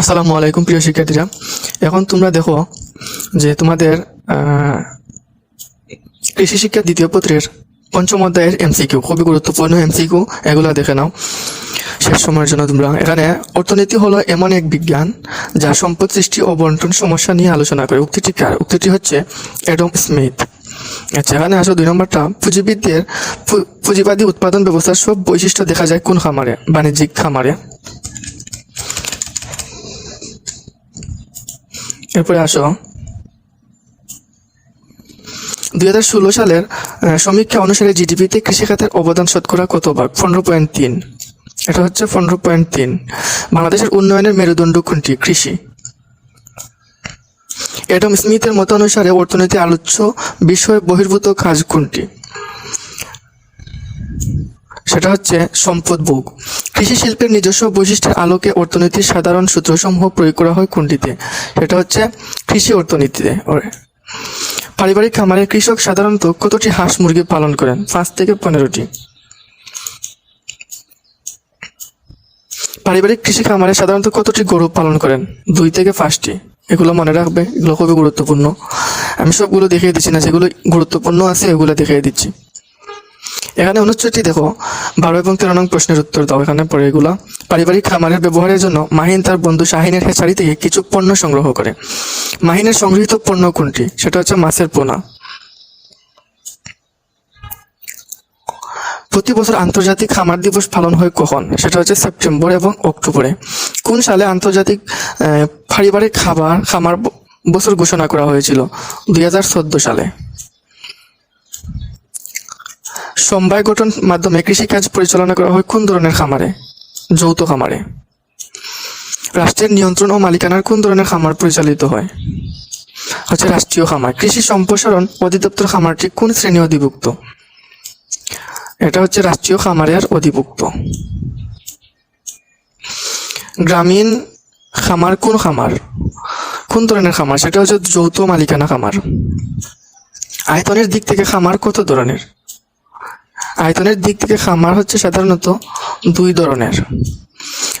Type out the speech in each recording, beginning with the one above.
আসসালামু আলাইকুম, প্রিয় শিক্ষার্থীরা। এখন তোমরা দেখো যে তোমাদের কৃষি শিক্ষা দ্বিতীয় পত্রের পঞ্চম অধ্যায়ের এমসিকিউ খুবই গুরুত্বপূর্ণ এমসিকিউ এগুলো দেখে নাও। শেষ সময়ের জন্য তোমরা, এখানে অর্থনীতি হলো এমন এক বিজ্ঞান যা সম্পদ সৃষ্টি ও বন্টন সমস্যা নিয়ে আলোচনা করে। উক্তিটি কার? উক্তিটি হচ্ছে অ্যাডম স্মিথ। আচ্ছা এখানে আসো দুই নম্বরটা। পুঁজিবিদদের পুঁজিবাদী উৎপাদন ব্যবস্থার সব বৈশিষ্ট্য দেখা যায় কোন খামারে? বাণিজ্যিক খামারে। এরপরে আসো। দুই হাজার ষোলো সালের সমীক্ষা অনুসারে জিডিপিতে কৃষিখাতের অবদান শতকরা কত ভাগ? পনেরো পয়েন্ট তিন। এটা হচ্ছে পনেরো পয়েন্ট তিন। বাংলাদেশের উন্নয়নের মেরুদণ্ড কোনটি? কৃষি। অ্যাডম স্মিথের মত অনুসারে অর্থনীতি আলোচ্য বিষয় বহির্ভূত কাজ কোনটি? সেটা হচ্ছে সম্পদ ভোগ। কৃষি শিল্পের নিজস্ব বৈশিষ্ট্যের আলোকে অর্থনীতির সাধারণ সূত্রসমূহ প্রয়োগ করা হয় কোনটিতে সেটা হচ্ছে কৃষি অর্থনীতিতে। পারিবারিক খামারে কৃষক সাধারণত কতটি হাঁস মুরগি পালন করেন? পাঁচ থেকে পনেরোটি। পারিবারিক কৃষি খামারে সাধারণত কতটি গরু পালন করেন? দুই থেকে পাঁচটি। এগুলো মনে রাখবে, এগুলো খুবই গুরুত্বপূর্ণ। আমি সবগুলো দেখিয়ে দিচ্ছি না, যেগুলো গুরুত্বপূর্ণ আছে, এগুলো দেখিয়ে দিচ্ছি। এখানে অনুচ্ছেদটি দেখো, বারো এবং তেরো নং প্রশ্নের উত্তর দাও। এখানে পরে এগুলা, পারিবারিক খামারের ব্যবহারের জন্য মাহিন তার বন্ধু শাহিনের হেঁচারি থেকে কিছু পণ্য সংগ্রহ করে। মাহিনের সংগৃহীত পণ্য কোনটি? সেটা হচ্ছে মাছের পোনা। প্রতি বছর আন্তর্জাতিক খামার দিবস পালন হয় কখন? সেটা হচ্ছে সেপ্টেম্বর এবং অক্টোবরে। কোন সালে আন্তর্জাতিক পারিবারিক খাবার, খামার বছর ঘোষণা করা হয়েছিল? দুই হাজার চোদ্দ সালে। সমবায় গঠন মাধ্যমে কৃষিকাজ পরিচালনা করা হয় কোন ধরনের খামারে? যৌথ খামারে। রাষ্ট্রের নিয়ন্ত্রণ ও মালিকানার কোন ধরনের খামার পরিচালিত হয়? হচ্ছে রাষ্ট্রীয় খামার। কৃষি সম্প্রসারণ অধিদপ্তর খামারটি কোন শ্রেণি অধিভুক্ত? এটা হচ্ছে রাষ্ট্রীয় খামারের অধিভুক্ত। গ্রামীণ খামার কোন খামার? কোন ধরনের খামার? সেটা হচ্ছে যৌথ মালিকানা খামার। আয়তনের দিক থেকে খামার কত ধরনের? আয়তনের দিক থেকে খামার হচ্ছে সাধারণত দুই ধরনের।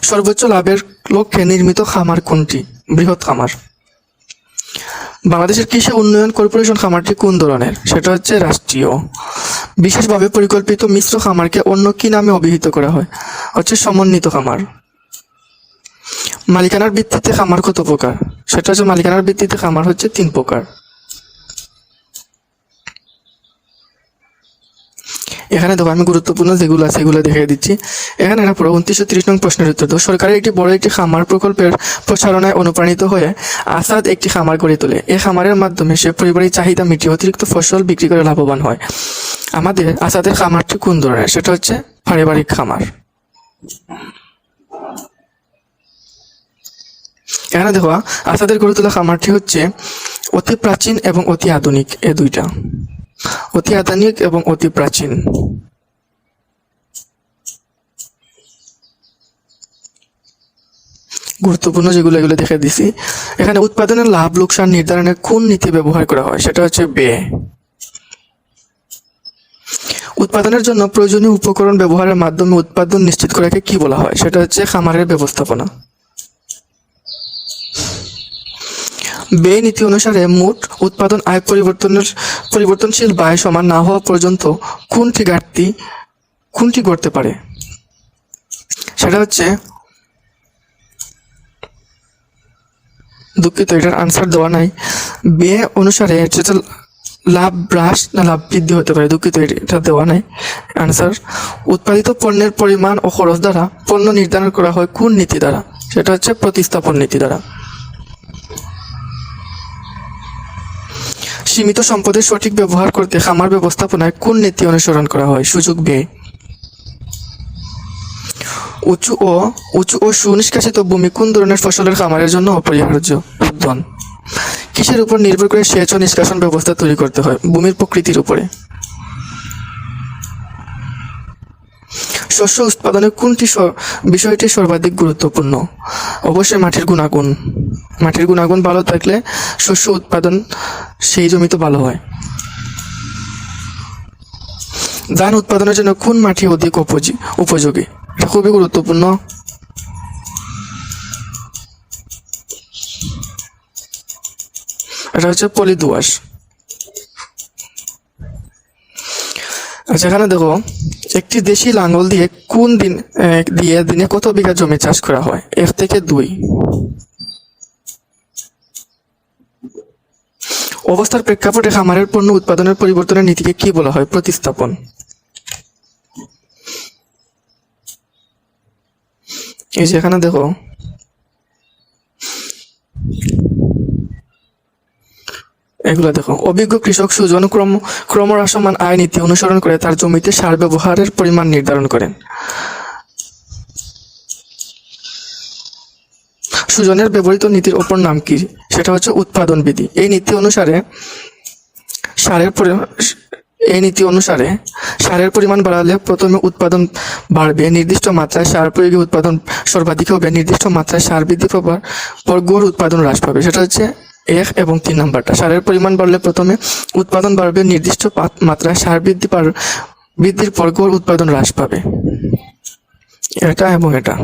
সর্বোচ্চ লাভের লক্ষ্যে নির্মিত খামার কোনটি? বৃহৎ খামার। বাংলাদেশের কৃষি উন্নয়ন কর্পোরেশন খামারটি কোন ধরনের? সেটা হচ্ছে রাষ্ট্রীয়। বিশেষভাবে পরিকল্পিত মিশ্র খামারকে অন্য কি নামে অভিহিত করা হয়? হচ্ছে সমন্বিত খামার। মালিকানার ভিত্তিতে খামার কত প্রকার? সেটা হচ্ছে মালিকানার ভিত্তিতে খামার হচ্ছে তিন প্রকার। এখানে দেখো আমি গুরুত্বপূর্ণ যেগুলো আছে সেগুলো দেখিয়ে দিচ্ছি। এখানে একটা পুরো উনত্রিশশো তিরিশ নং প্রশ্নের উত্তর দাও সরকারের একটি বড় একটি খামার প্রকল্পের প্রচারণায় অনুপ্রাণিত হয়ে আসাদ একটি খামার গড়ে তোলে। এই খামারের মাধ্যমে সে পরিবারের চাহিদা মিটিয়ে অতিরিক্ত ফসল বিক্রি করে লাভবান হয়। আমাদের আসাদের খামারটি কোন ধরনের? সেটা হচ্ছে পারিবারিক খামার। এখানে দেখো, আসাদের গড়ে তোলা খামারটি হচ্ছে অতি প্রাচীন এবং অতি আধুনিক, এ দুইটা। অতি আধুনিক এবং অতি প্রাচীন। গুরুত্বপূর্ণ যেগুলো এগুলো দেখে দিছি। এখানে উৎপাদনের লাভ, লোকসান নির্ধারণে কোন নীতি ব্যবহার করা হয়, সেটা হচ্ছে ব্যয়। উৎপাদনের জন্য প্রয়োজনীয় উপকরণ ব্যবহারের মাধ্যমে উৎপাদন নিশ্চিত করাকে কি বলা হয়, সেটা হচ্ছে খামারের ব্যবস্থাপনা। ব্যয় নীতি অনুসারে মোট উৎপাদন আয় পরিবর্তনের পরিবর্তনশীল ব্যয় সমান না হওয়া পর্যন্ত কোনটি ঘাটতি কোনটি করতে পারে? সেটা হচ্ছে দুঃখিত, এটার আনসার দেওয়া নাই। ব্যয় অনুসারে যেটা লাভ হ্রাস না লাভ বৃদ্ধি হতে পারে, দুঃখিত এটা দেওয়া নাই। আনসার উৎপাদিত পণ্যের পরিমাণ ও খরচ দ্বারা পণ্য নির্ধারণ করা হয় কোন নীতি দ্বারা? সেটা হচ্ছে প্রতিস্থাপন নীতি দ্বারা। সীমিত সম্পদের সঠিক ব্যবহার করতে খামার ব্যবস্থাপনায় কোন নীতি অনুসরণ করা হয়? সুযোগ ব্যয় উঁচু ও উঁচু ও সুনিষ্কাশিত ভূমি কোন ধরনের ফসলের খামারের জন্য অপরিহার্য? উদ্যান। কিসের উপর নির্ভর করে সেচ ও নিষ্কাশন ব্যবস্থা তৈরি করতে হয়? ভূমির প্রকৃতির উপরে। শস্য উৎপাদনে কোনটি বিষয়টি সর্বাধিক গুরুত্বপূর্ণ? অবশ্যই মাটির গুণাগুণ। মাটির গুণাগুণ ভালো থাকলে শস্য উৎপাদন সেই জমিতে ভালো হয়। ধান উৎপাদনের জন্য কোন মাটি অধিক উপযোগী? এটা খুবই গুরুত্বপূর্ণ। এটা হচ্ছে পলি দোয়াশ আচ্ছা এখানে দেখো, একটি দেশি লাঙ্গল দিয়ে কোন দিন দিয়ে দিনে কত বিঘা জমি চাষ করা হয়? এক থেকে দুই। অবস্থার প্রেক্ষাপটে খামারের পণ্য উৎপাদনের পরিবর্তনের নীতিকে কি বলা হয়? প্রতিস্থাপন। এই যে এখানে দেখো। এগুলো দেখো। অভিজ্ঞ কৃষক সুজন ক্রম, ক্রমহ্রাসমান আয় নীতি অনুসরণ করে তার জমিতে সার ব্যবহারের পরিমাণ নির্ধারণ করেন। সুজনের ব্যবহৃত নীতির ওপর নাম কি? সেটা হচ্ছে উৎপাদন বিধি। এই নীতি অনুসারে সারের এই নীতি অনুসারে সারের পরিমাণ বাড়ালে প্রথমে উৎপাদন বাড়বে। নির্দিষ্ট মাত্রায় সার প্রয়োগে উৎপাদন সর্বাধিক হবে। নির্দিষ্ট মাত্রায় সার বৃদ্ধি পাবার পর গড় উৎপাদন হ্রাস পাবে। সেটা হচ্ছে এক এবং তিন নাম্বারটা। সারের পরিমাণ বাড়লে প্রথমে উৎপাদন বাড়বে। নির্দিষ্ট মাত্রায় সার বৃদ্ধি বৃদ্ধির পর গড় উৎপাদন হ্রাস পাবে। এটা এবং এটা।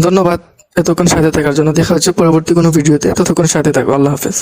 ধন্যবাদ। এতক্ষণ সাথে থাকার জন্য দেখা হচ্ছে পরবর্তী কোনো ভিডিওতে। ততক্ষণ সাথে থাকো আল্লাহ হাফেজ।